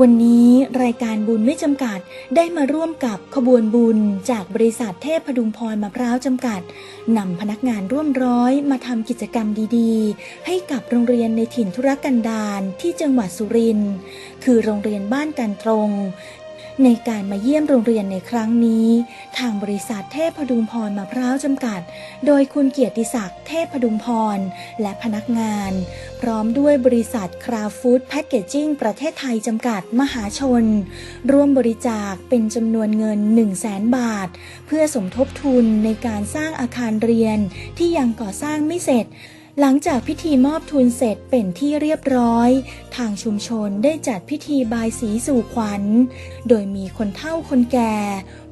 วันนี้รายการบุญไม่จำกัดได้มาร่วมกับขบวนบุญจากบริษัทเทพพดุงพรมะพร้าวจำกัดนำพนักงานร่วมร้อยมาทำกิจกรรมดีๆ ให้กับโรงเรียนในถิ่นธุรกันดารที่จังหวัดสุรินทร์คือโรงเรียนบ้านกันตรง ในการมาเยี่ยมโรงเรียนในครั้งนี้ ทางบริษัทเทพพดุงพรมะพร้าวจำกัด โดยคุณเกียรติศักดิ์เทพพดุงพร และพนักงาน พร้อมด้วยบริษัทคราฟู้ดแพคเกจจิ้งประเทศไทยจำกัดมหาชน ร่วมบริจาคเป็นจำนวนเงิน 1 0 0 0 0แสนบาท เพื่อสมทบทุนในการสร้างอาคารเรียนที่ยังก่อสร้างไม่เสร็จ หลังจากพิธีมอบทุนเสร็จเป็นที่เรียบร้อย ทางชุมชนได้จัดพิธีบายสีสู่ขวัญ โดยมีคนเฒ่าคนแก่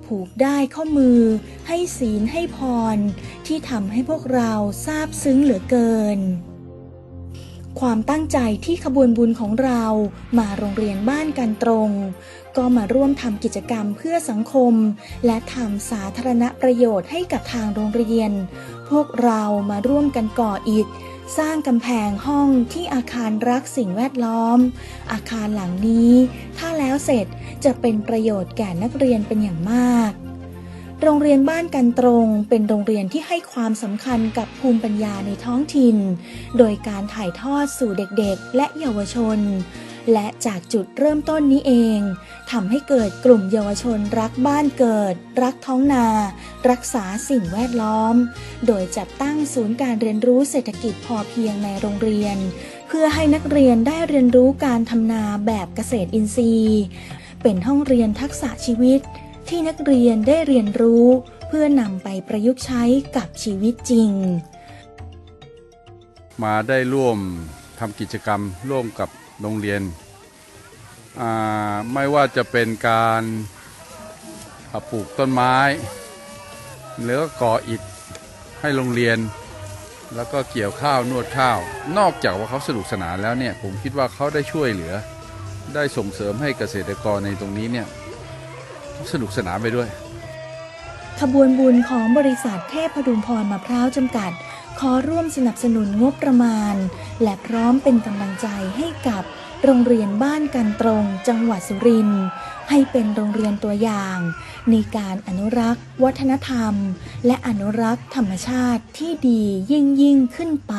ผูกได้ข้อมือ ให้ศีลให้พร ที่ทำให้พวกเราซาบซึ้งเหลือเกิน ความตั้งใจที่ขบวนบุญของเรามาโรงเรียนบ้านกันตรง ก็มาร่วมทำกิจกรรมเพื่อสังคม และทำสาธารณประโยชน์ให้กับทางโรงเรียน พวกเรามาร่วมกันก่ออิฐสร้างกำแพงห้องที่อาคารรักสิ่งแวดล้อม อาคารหลังนี้ ถ้าแล้วเสร็จจะเป็นประโยชน์แก่นักเรียนเป็นอย่างมาก โรงเรียนบ้านกันตรงเป็นโรงเรียนที่ให้ความสำคัญกับภูมิปัญญาในท้องถิ่น โดยการถ่ายทอดสู่เด็กๆ และเยาวชน และจากจุดเริ่มต้นนี้เองทำให้เกิดกลุ่มเยาวชนรักบ้านเกิด รักท้องนา รักษาสิ่งแวดล้อม โดยจัดตั้งศูนย์การเรียนรู้เศรษฐกิจพอเพียงในโรงเรียน เพื่อให้นักเรียนได้เรียนรู้การทำนาแบบเกษตรอินทรีย์ เป็นห้องเรียนทักษะชีวิต ที่นักเรียนได้เรียนรู้ เพื่อนำไปประยุกต์ใช้กับชีวิตจริง มาได้ร่วมทำกิจกรรมร่วมกับโรงเรียน ไม่ว่าจะเป็นการปลูกต้นไม้ หรือก,ก่ออิฐให้โรงเรียน แล้วก็เกี่ยวข้าวนวดข้าว นอกจากว่าเขาสนุกสนานแล้วเนี่ยผมคิดว่าเขาได้ช่วยเหลือ ได้ส่งเสริมให้เกษตรกรในตรงนี้เนี่ย สนุกสนานไปด้วย ขบวนบุญของบริษัทเทพพดุงพรมะพร้าวจำกัด ขอร่วมสนับสนุนงบประมาณ และพร้อมเป็นกำลังใจให้กับโรงเรียนบ้านกันตรง จังหวัดสุรินทร์ให้เป็นโรงเรียนตัวอย่าง ในการอนุรักษ์ วัฒนธรรม และอนุรักษ์ธรรมชาติที่ดียิ่งยิ่งขึ้นไป